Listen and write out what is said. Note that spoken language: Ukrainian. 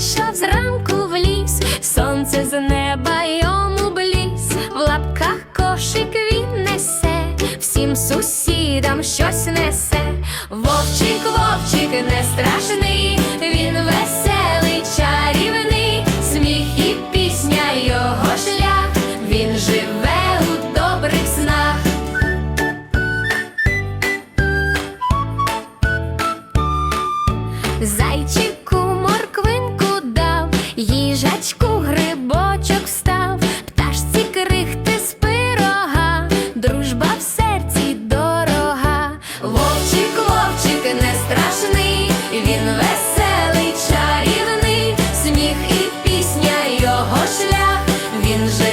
вийшла зранку в ліс, сонце з неба йому бліс, в лапках кошик він несе, всім сусідам щось несе, вовчик, вовчик не страшний, він веселий, чарівний, сміх і пісня його шлях, він живе у добрих снах. За їжачку грибочок встав, пташці крихти з пирога, дружба в серці дорога, вовчик, вовчик не страшний, він веселий, чарівний, сміх і пісня його шлях, він же.